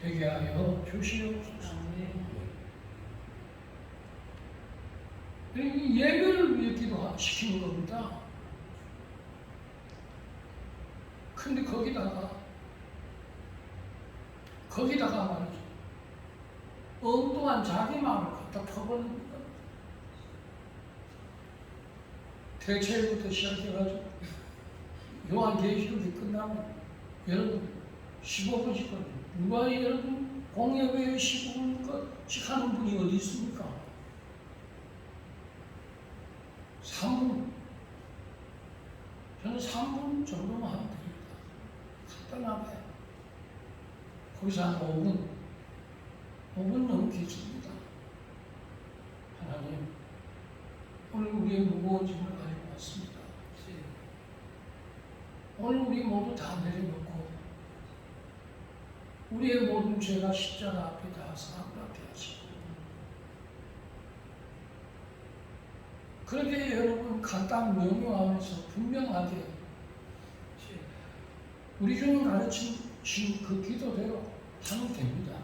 되게 하여 주시옵소서. 이 예배를 위해 기도시키는 겁니다. 근데 거기다가 거기다가 말이죠. 엉뚱한 자기 마음을 갖다 퍼버리는 겁니다. 대체부터 시작해가지고 요한계시록이 끝나면 여러분 15분씩 걸려. 누가 여러분 공예배에 15분씩 하는 분이 어디 있습니까? 3분. 저는 3분 정도만 하면 됩니다. 간단하게. 거기서 한 5분. 5분 너무 길습니다. 하나님, 오늘 우리의 무거운 짐을 가지고 왔습니다. 오늘 우리 모두 다 내려놓고 우리의 모든 죄가 십자가 앞에 닿아서 하늘 앞에 하시고 그렇게 여러분 간단 명료하면서 분명하게 우리 주님 가르친 그 기도대로 하면 됩니다.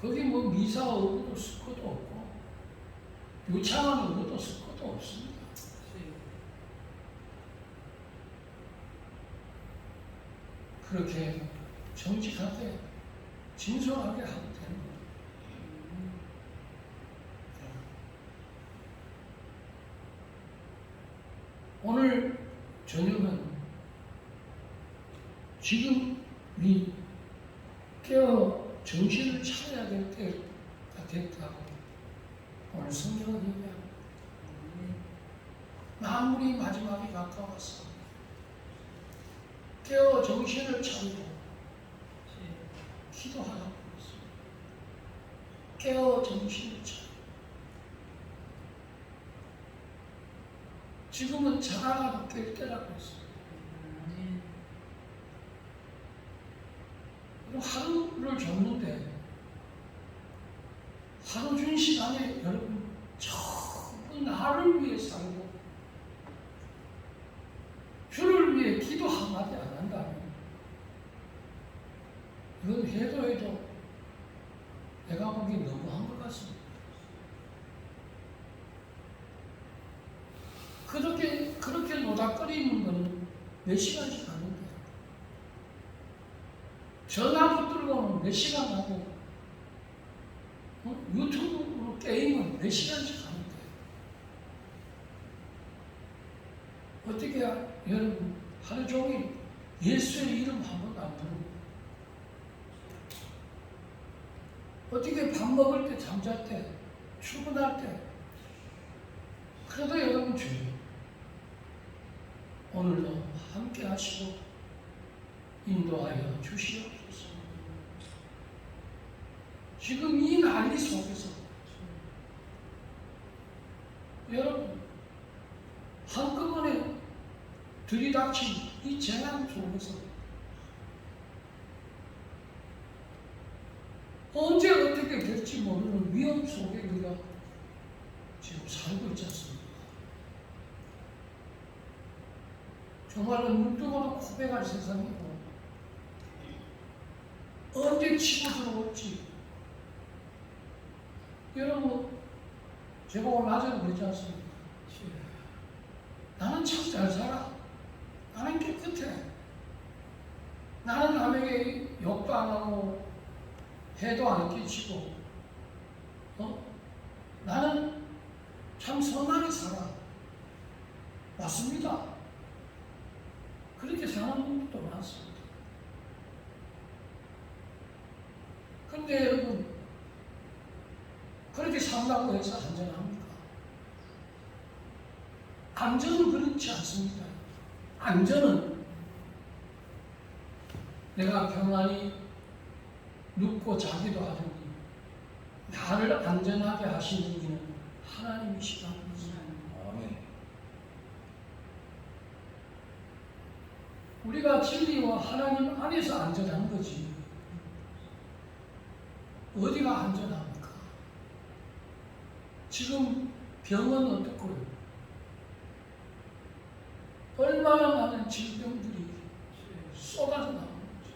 거기 뭐 미사 어구도 쓸 것도 없고 유창한 어구도 쓸 것도 없습니다. 그렇게 정직하게 진솔하게 하면 되는 거예요. 오늘 저녁은 지금 이 깨어 정신을 차려야 될 때가 됐다고 오늘 성경은 얘기합니다. 마무리 마지막에 가까웠어. 정신을 차리고 기도하라고 했습니다. 깨어 정신을 차리고 지금은 자라가 깰 때라고 했습니다. 그리고 하루를 줬는데 하루 준 시간에 여러분 전부 나를 위해 살고 주를 위해 기도 한마디 안 한다면 이건 해도 해도 내가 보기 너무한 것 같습니다. 그렇게 그렇게 노닥거리는 거는 몇 시간씩 하는데 전화 붙들고는 몇 시간 하고 어? 유튜브로 게임은 몇 시간씩 하는데 어떻게 여러분 하루 종일 예수의 이름 한 번도 안 부르고? 어떻게 밥 먹을 때 잠잘 때 출근할 때? 그래도 여러분 주님 오늘도 함께 하시고 인도하여 주시옵소서. 지금 이 난리 속에서 여러분 한꺼번에 들이닥친 이 재난 속에서 언제 어떻게 될지 모르는 위험 속에 우리가 지금 살고 있지 않습니까? 정말로 눈뜨고도 고백할 세상이고 언제 치고 들어올지. 여러분 오늘 낮에도 그랬지 않습니까? 나는 참 잘 살아. 나는 깨끗해. 나는 남에게 욕도 안 하고 해도 안 끼치고 어? 나는 참 선하게 살아. 맞습니다 많습니다. 근데 여러분, 그렇게 산다고 해서 안전합니까? 안전은 그렇지 않습니다. 안전은 내가 평안히 눕고 자기도 하더니 나를 안전하게 하시는 이는 하나님이시다. 우리가 진리와 하나님 안에서 안전한 거지. 어디가 안전합니까? 지금 병은 어떻고요? 얼마나 많은 질병들이 쏟아져 나오는 거죠.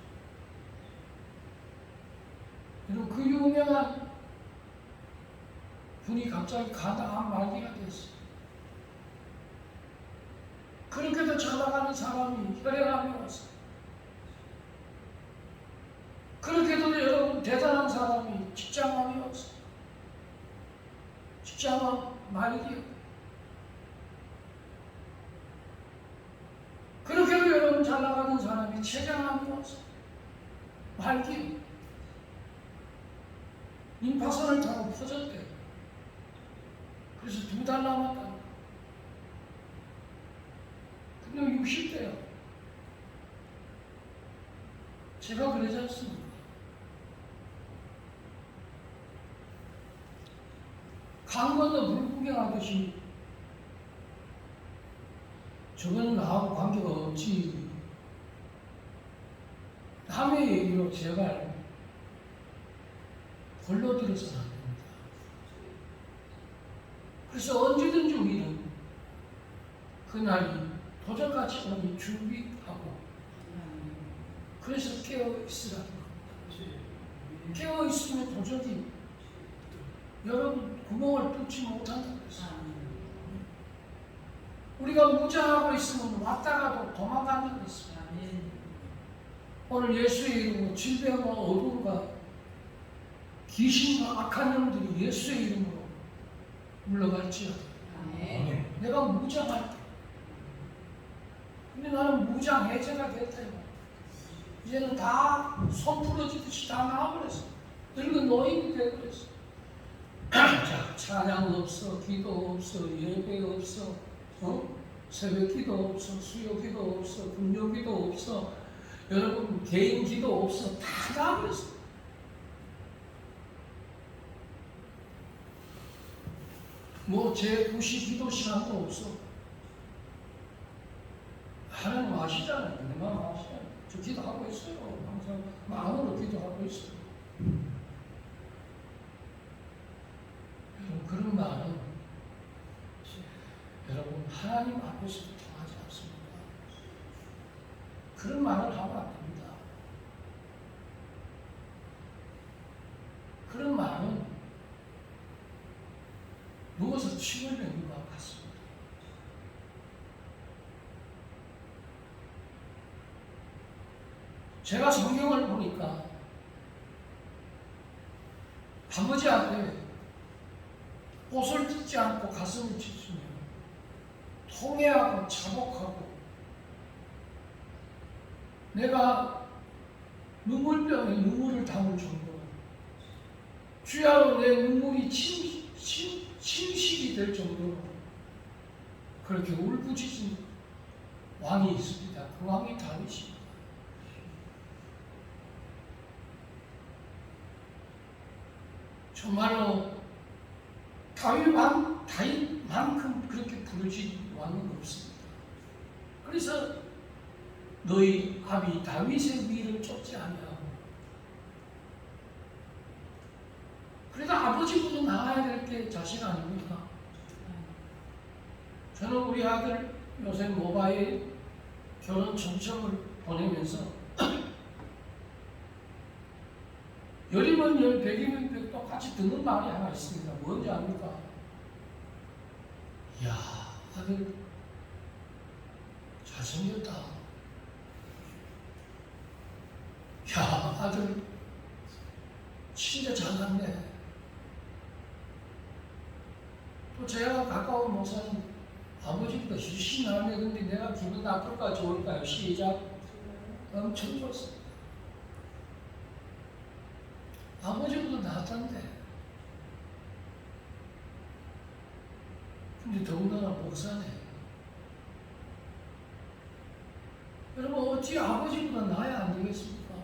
그리고 그 유명한 분이 갑자기 가다암 말기가 됐어요. 사람이 혈액암이 왔어. 그렇게도 여러분 대단한 사람이 직장암이 왔어. 직장암 말기. 그렇게도 여러분 잘 나가는 사람이 체장암이 왔어. 말기. 임파선을 타고 퍼졌대. 그래서 두 달 남았다. 근데 60대야. 제가 그러지 않습니까? 강 건너 물 구경하듯이 저거는 나하고 관계가 없지. 남의 얘기로 제발 걸러들어서는 안 됩니다. 그래서 언제든지 우리는 그날이 도전같이 오니 준비하고 그래서 깨어 있으라는 겁니다. 깨어 있으면 도저히 여러분 구멍을 뚫지 못한다고 했어요. 우리가 무장하고 있으면 왔다가도 도망간다고 했어요. 오늘 예수의 이름으로 질병과 어둠과 귀신과 악한 영들이 예수의 이름으로 물러갈지어다. 내가 무장할게. 근데 나는 무장 해제가 됐다. 이제는 다손 부러지듯이 다 나와버렸어. 늙은 노인이 돼버렸어. 자, 찬양 없어, 기도 없어, 예배 없어, 어? 새벽 기도 없어, 수요 기도 없어, 금요 기도 없어, 여러분 개인 기도 없어, 다 나와버렸어. 뭐제 구시 기도 시간도 없어. 아시잖아요. 내 마음 아시잖아요. 저 기도하고 있어요. 항상 마음으로 기도하고 있어요. 여러분 그런 말은 여러분 하나님 앞에서도 통하지 않습니다. 그런 말을 하면 안 됩니다. 그런 말은 침을 내는 것 같습니다. 제가 성경을 보니까 아버지 앞에 옷을 찢지 않고 가슴을 찢으며 통회하고 자복하고 내가 눈물병에 눈물을 담을 정도로 주야로 내 눈물이 침, 침, 침식이 될 정도로 그렇게 울부짖은 왕이 있습니다. 그 왕이 다윗입니다. 정말로 다윗만 다윗만큼 그렇게 부르지 왕은 없습니다. 그래서 너희 아비 다윗의 위를 쫓지 아니하고 그래도 아버지보다 나아야 될 게 자식 아닙니까? 저는 우리 아들 요새 모바일 결혼 청첩을 보내면서 열이면 열, 백이면 백 똑같이 듣는 말이 하나 있습니다. 뭔지 압니까? 이야, 아들 잘생겼다. 야, 아들 진짜 잘났네. 또 제가 가까운 목사님 아버지보다 훨씬 나네. 근데 내가 기분 나쁠까 좋을까요? 시작. 엄청 좋습니다. 아버지보다 낫던데. 근데 더군다나 목사네. 여러분 어찌 아버지보다 나야 안 되겠습니까?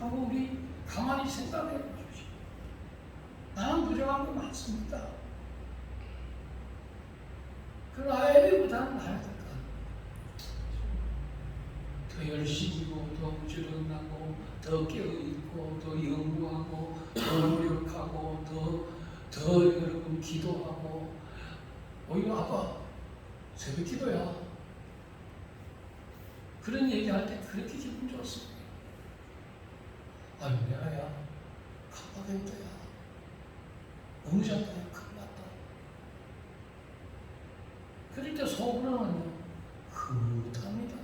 한번 우리 가만히 생각해 보십시오. 나는 부족한 게 많습니다. 그러나 애비보다는 나야 될 것 같아요. 더 열심히고 더 부지런하고 더 깨어있고 더 연구하고 더 노력하고 더, 더 여러분 기도하고. 오히려 아빠 새벽 기도야. 그런 얘기할 때 그렇게 기분 좋습니다. 아유 내가야 깜빡했다야. 어느 정도야 큰일 났다. 그럴 때 속으로는요 흐뭇합니다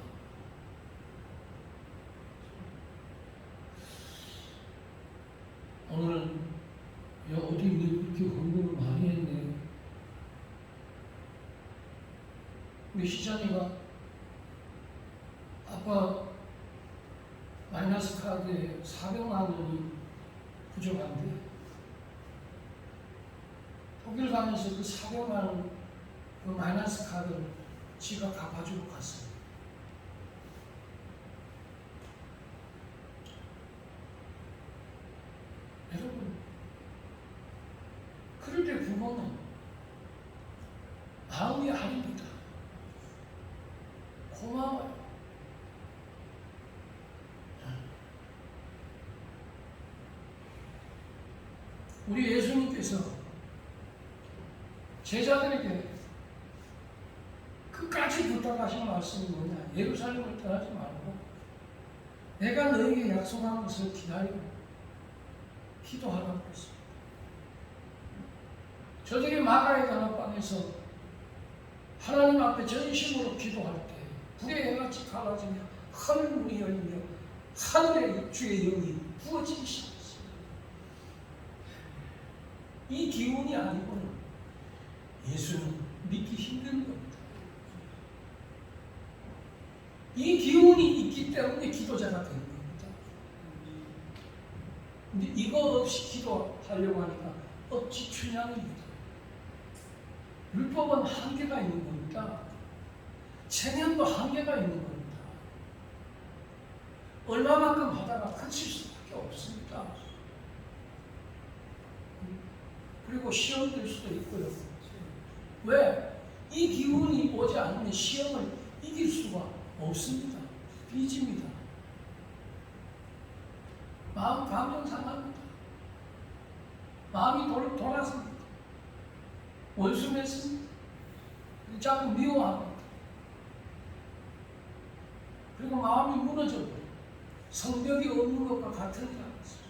오늘은 야 어디 이렇게 공부를 많이 했네 우리 시장이가 아빠 마이너스 카드에 400만 원이 부족한데 독일 가면서 그 400만 원, 그 마이너스 카드를 지가 갚아주고 갔어요. 여러분, 그럴 때 부모는 마음이 아닙니다. 고마워요. 우리 예수님께서 제자들에게 끝까지 부탁하신 말씀이 뭐냐? 예루살렘을 떠나지 말고 내가 너에게 약속한 것을 기다리고 기도하라고 했습니다. 저들이 마가의 다락방에서 하나님 앞에 전심으로 기도할 때 불의 해같이 갈라지며 하늘 문이 열리며 하늘의 주의 영이 부어지기 시작했습니다. 이 기운이 아니고는 예수는 믿기 힘든 겁니다. 이 기운이 있기 때문에 기도자가 되는 겁니다. 근데 이거 없이 기도하려고 하니까 억지 춘향입니다. 율법은 한계가 있는 겁니다. 체면도 한계가 있는 겁니다. 얼마만큼 하다가 그칠 수밖에 없습니다. 그리고 시험 될 수도 있고요. 왜? 이 기운이 오지 않으면 시험을 이길 수가 없습니다. 삐집니다. 마음 감정 상합니다. 마음이 돌, 돌아섭니다. 원수 맺습니다. 자꾸 미워합니다. 그리고 마음이 무너져 버려요. 성벽이 없는 것과 알았어요.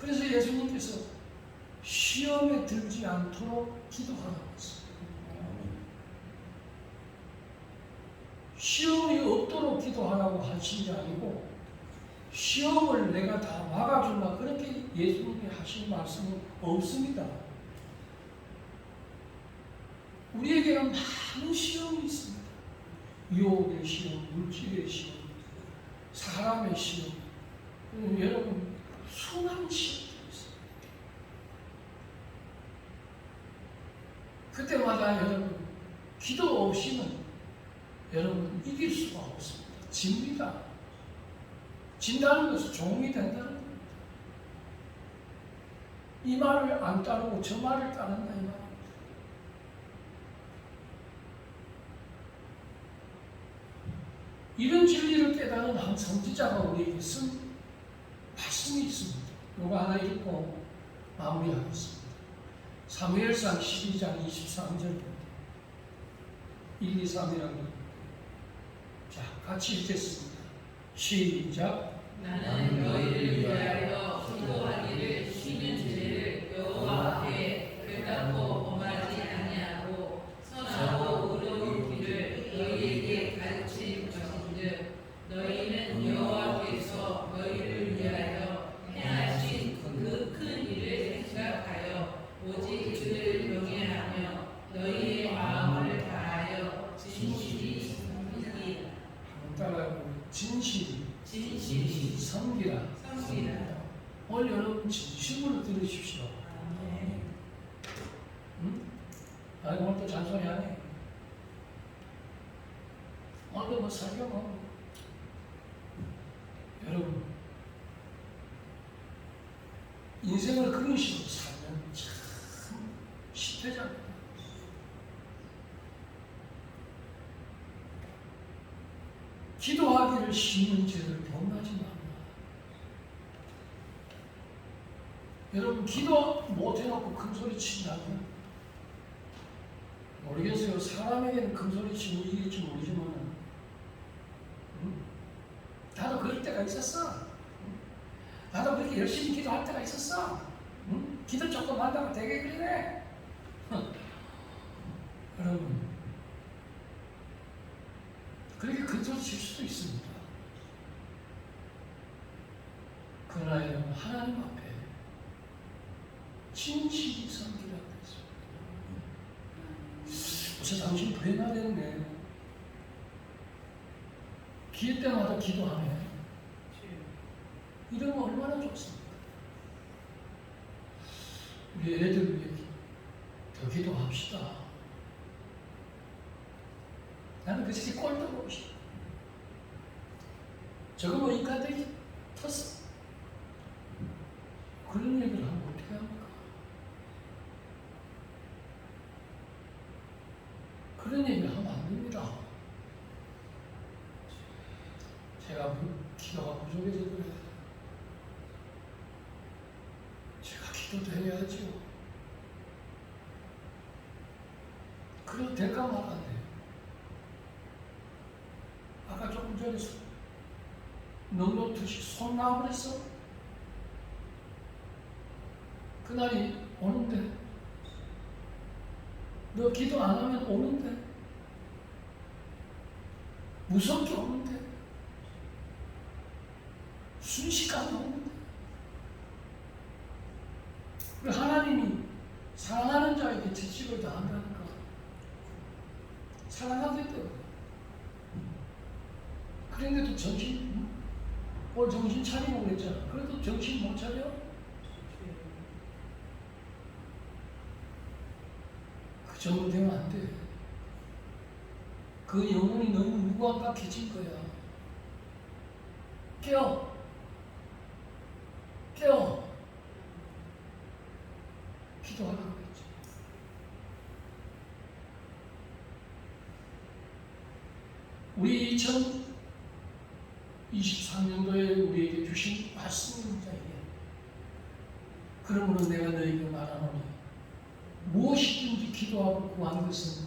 그래서 예수님께서 시험에 들지 않도록 기도하라고 했어요. 시험이 없도록 기도하라고 하신 게 아니고 시험을 내가 다 막아준다 그렇게 예수님이 하신 말씀은 없습니다. 우리에게는 많은 시험이 있습니다. 유혹의 시험, 물질의 시험, 사람의 시험, 그리고 여러분 수많은 시험들이 있습니다. 그때마다 여러분 기도 없이는 여러분 이길 수가 없습니다. 집니다. 진다는 것은 종이 된다는 겁니다. 이 말을 안 따르고 저 말을 따른다 이 말. 이런 진리를 깨달은 한 선지자가 우리에게 쓴 말씀이 있습니다. 이거 하나 읽고 마무리하겠습니다. 사무엘상 12장 23절입니다. 1, 2, 3이라고 자, 같이 읽겠습니다. 시작. 나는 너희를 위하여 기도하기를 쉬는 죄를 여호와 앞에 결단코 오늘 여러분 진심으로 들으십시오. 응? 아니 오늘 또 잔소리 하네. 오늘도 뭐 설교 뭐. 여러분 인생을 그런 식으로 살면 참 실패잖아요. 기도하기를 쉬는 죄를 범하지 말라. 여러분 기도 못 해놓고 큰 소리 친다면 모르겠어요. 사람에게는 큰 소리 치면 이길지 모르지만 음? 때가 있었어. 나도 그렇게 열심히 기도할 때가 있었어. 응? 기도 조금 한다고 되게 그래. 여러분, 그렇게 근처질 수도 있습니다. 그러나 여러분, 하나님 앞에 진실이 섬기라고 했습니다. 어제 당신 변화됐네. 기회 때마다 기도하네. 이러면 얼마나 좋습니까? 우리 애들 위해 더 기도합시다. 나는 그 새끼 꼴도 보고 싶어. 저거 뭐 인간들이 텄어. 그런 얘기를 하면 어떻게 합니까? 그런 얘기를 하면 안 됩니다. 제가 부- 기도가 부족해서 그래. 제가 기도도 해야죠. 그래도 될까 말안돼 아까 조금 전에 넉넉듯이 손 나와버렸어. 그날이 오는데 너 기도 안 하면 오는데 무섭게 오는데 순식간에 오는데 그 하나님이 사랑하는 자에게 채찍을 당한다니까 사랑하겠다고 그런데도 정신 응? 오늘 정신 차리고 그랬잖아 그래도 정신 못 차려? 그 정도 되면 안 돼. 그 영혼이 너무 무감각해진 거야. 깨어. 깨어. 기도하라고 그랬지. 우리 2023년도에 우리에게 주신 말씀입니다. 그러므로 내가 너에게 말하노니 무엇이든지 기도하고 구한 것은